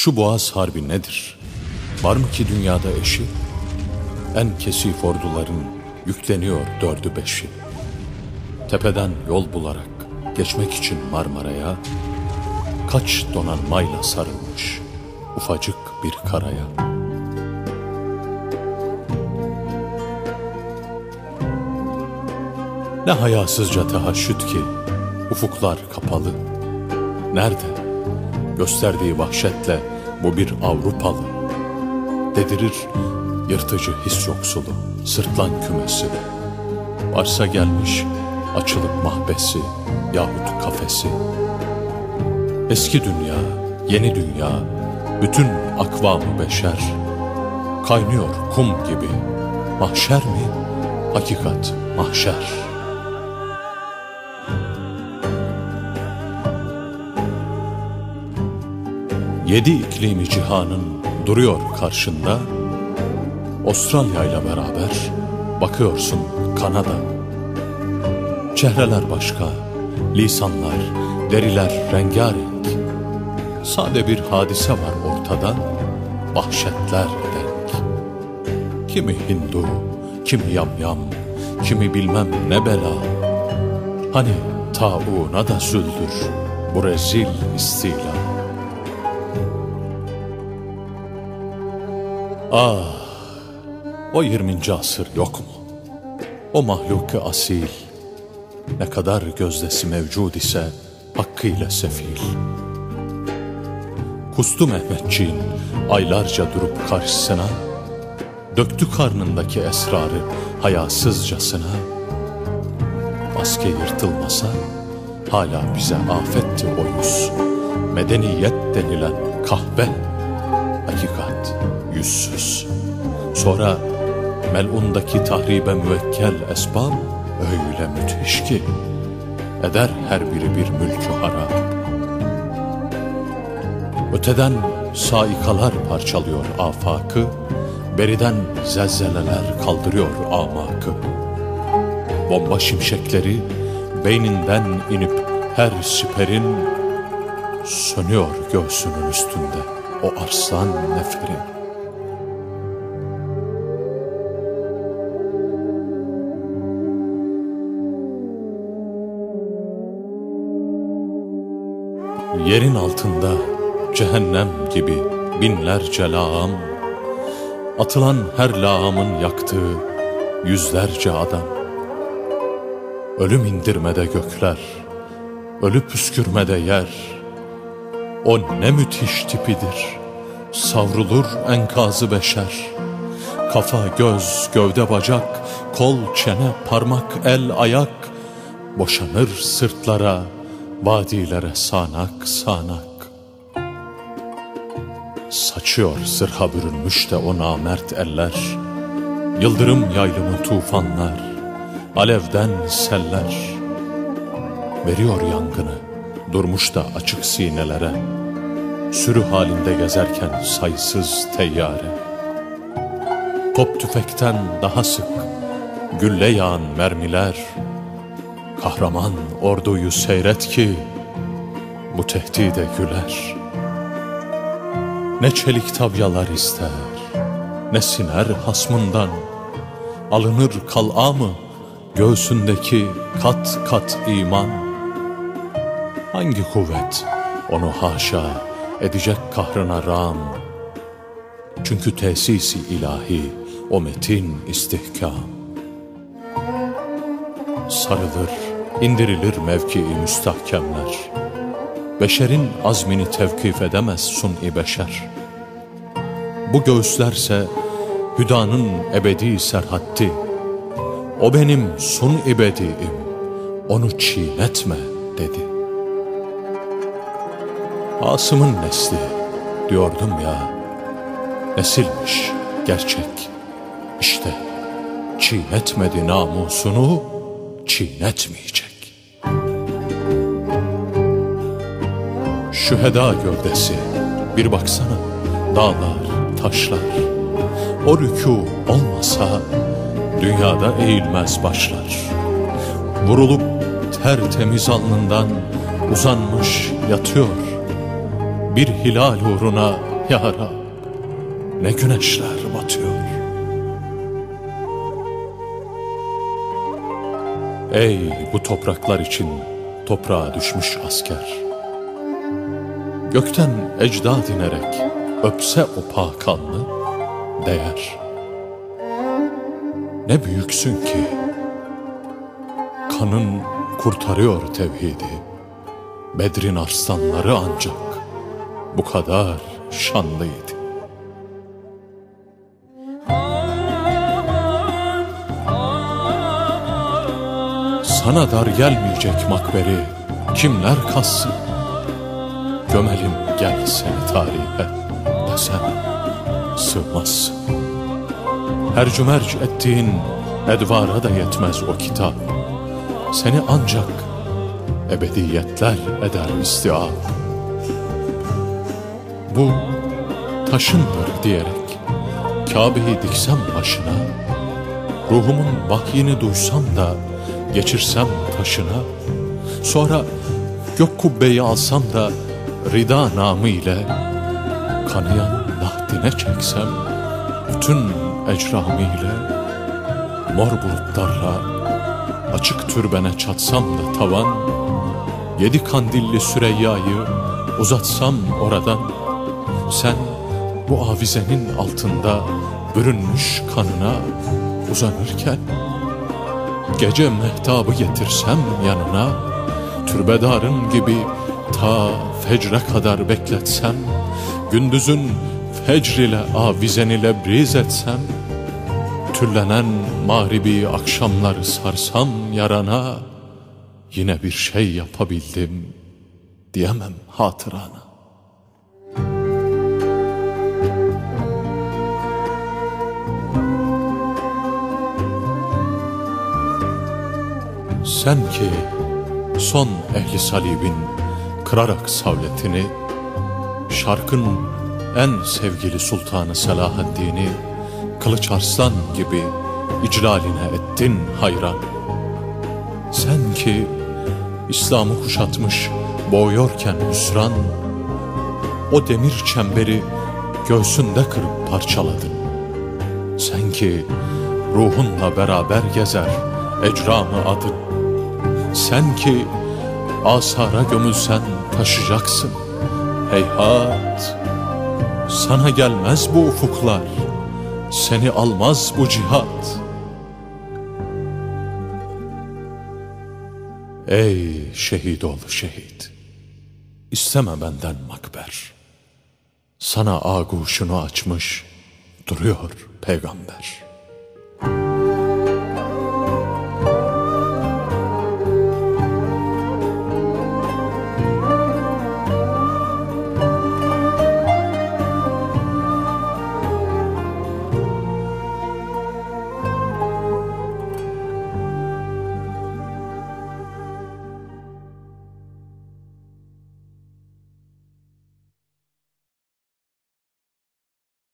Şu boğaz harbi nedir? Var mı ki dünyada eşi? En kesif orduların yükleniyor dördü beşi. Tepeden yol bularak geçmek için Marmara'ya kaç donanmayla sarılmış ufacık bir karaya. Ne hayasızca tehaşüt ki ufuklar kapalı. Nerede? Gösterdiği vahşetle bu bir Avrupalı. Dedirir yırtıcı his yoksulu, sırtlan kümesi. Varsa gelmiş açılıp mahbesi yahut kafesi. Eski dünya, yeni dünya, bütün akvamı beşer. Kaynıyor kum gibi, mahşer mi? Hakikat mahşer.'' Yedi iklimi cihanın duruyor karşında. Avustralya ile beraber bakıyorsun Kanada. Çehreler başka, lisanlar, deriler rengarenk. Sade bir hadise var ortada, vahşetler denk. Kimi Hindu, kimi yamyam, kimi bilmem ne bela. Hani tauna da süldür bu rezil istila. Ah, o 20. asır yok mu? O mahluku asil, ne kadar gözdesi mevcud ise hakkıyla sefil. Kustu Mehmetçiğin aylarca durup karşısına, döktü karnındaki esrarı hayasızcasına. Maske yırtılmasa hala bize afetti o yüz. Medeniyet denilen kahve, hakikat yüzsüz. Sonra melundaki tahribe müvekkel esbab öyle müthiş ki eder her biri bir mülkü harap. Öteden saikalar parçalıyor afakı, beriden zelzeleler kaldırıyor amakı. Bomba şimşekleri beyninden inip her siperin sönüyor göğsünün üstünde o arslan neferin. Yerin altında cehennem gibi binlerce lağım, Atılan her lağımın yaktığı yüzlerce adam. Ölüm indirmede gökler, ölüp püskürmede yer. O ne müthiş tipidir, savrulur enkazı beşer. Kafa, göz, gövde, bacak, kol, çene, parmak, el, ayak, Boşanır sırtlara, vadilere sanak sanak. Saçıyor sırha bürünmüş de o namert eller, Yıldırım yaylımı tufanlar, alevden seller. Veriyor yangını, durmuş da açık sinelere, Sürü halinde gezerken sayısız teyyare. Top tüfekten daha sık, gülle yağan mermiler, Kahraman orduyu seyret ki bu tehdide güler. Ne çelik tabyalar ister, ne siner hasmından. Alınır kal'a mı göğsündeki kat kat iman? Hangi kuvvet onu haşa edecek kahrına ram? Çünkü tesisi ilahi o metin istihkam. Sarılır indirilir mevkii müstahkemler. Beşerin azmini tevkif edemez sun-i beşer. Bu göğüslerse hüdanın ebedi serhatti. O benim sun-i bediim, onu çiğnetme dedi. Asım'ın nesli diyordum ya, nesilmiş gerçek. İşte çiğnetmedi namusunu, çiğnetmeyecek. Şüheda gövdesi bir baksana dağlar, taşlar. O rükû olmasa dünyada eğilmez başlar. Vurulup tertemiz alnından uzanmış yatıyor. Bir hilal uğruna ya Rab ne güneşler batıyor. Ey bu topraklar için toprağa düşmüş asker. Gökten ecdad inerek öpse o pakanlı değer. Ne büyüksün ki kanın kurtarıyor tevhidi. Bedrin arslanları ancak bu kadar şanlıydı. Sana dar gelmeyecek makberi kimler kassın? Gömelim gel seni tarihe desem sığmazsın. Her cümerc ettiğin edvara da yetmez o kitap. Seni ancak ebediyetler eder istiab. Bu taşındır diyerek Kabe'yi diksem başına, ruhumun vahyini duysam da geçirsem taşına, sonra gök kubbeyi alsam da rida namı ile kanayan nahdine çeksem, bütün ecramı ile mor bulutlarla açık türbene çatsam da tavan, yedi kandilli Süreyya'yı uzatsam oradan, sen bu avizenin altında bürünmüş kanına uzanırken, Gece mehtabı getirsem yanına Türbedarın gibi ta fecre kadar bekletsem Gündüzün fecr ile avizen ile briz etsem Türlenen mağribi akşamları sarsam yarana Yine bir şey yapabildim diyemem hatırana Sen ki son ehli salibin kırarak savletini, şarkın en sevgili sultanı Selahaddin'i kılıç arslan gibi icraline ettin hayran. Sen ki İslam'ı kuşatmış boğuyorken hüsran, o demir çemberi göğsünde kırıp parçaladın. Sen ki ruhunla beraber gezer ecramı adın. Sen ki asara gömülsen taşıyacaksın. Heyhat, sana gelmez bu ufuklar, seni almaz bu cihat. Ey şehit ol şehit, isteme benden makber. Sana aguşunu açmış duruyor peygamber.''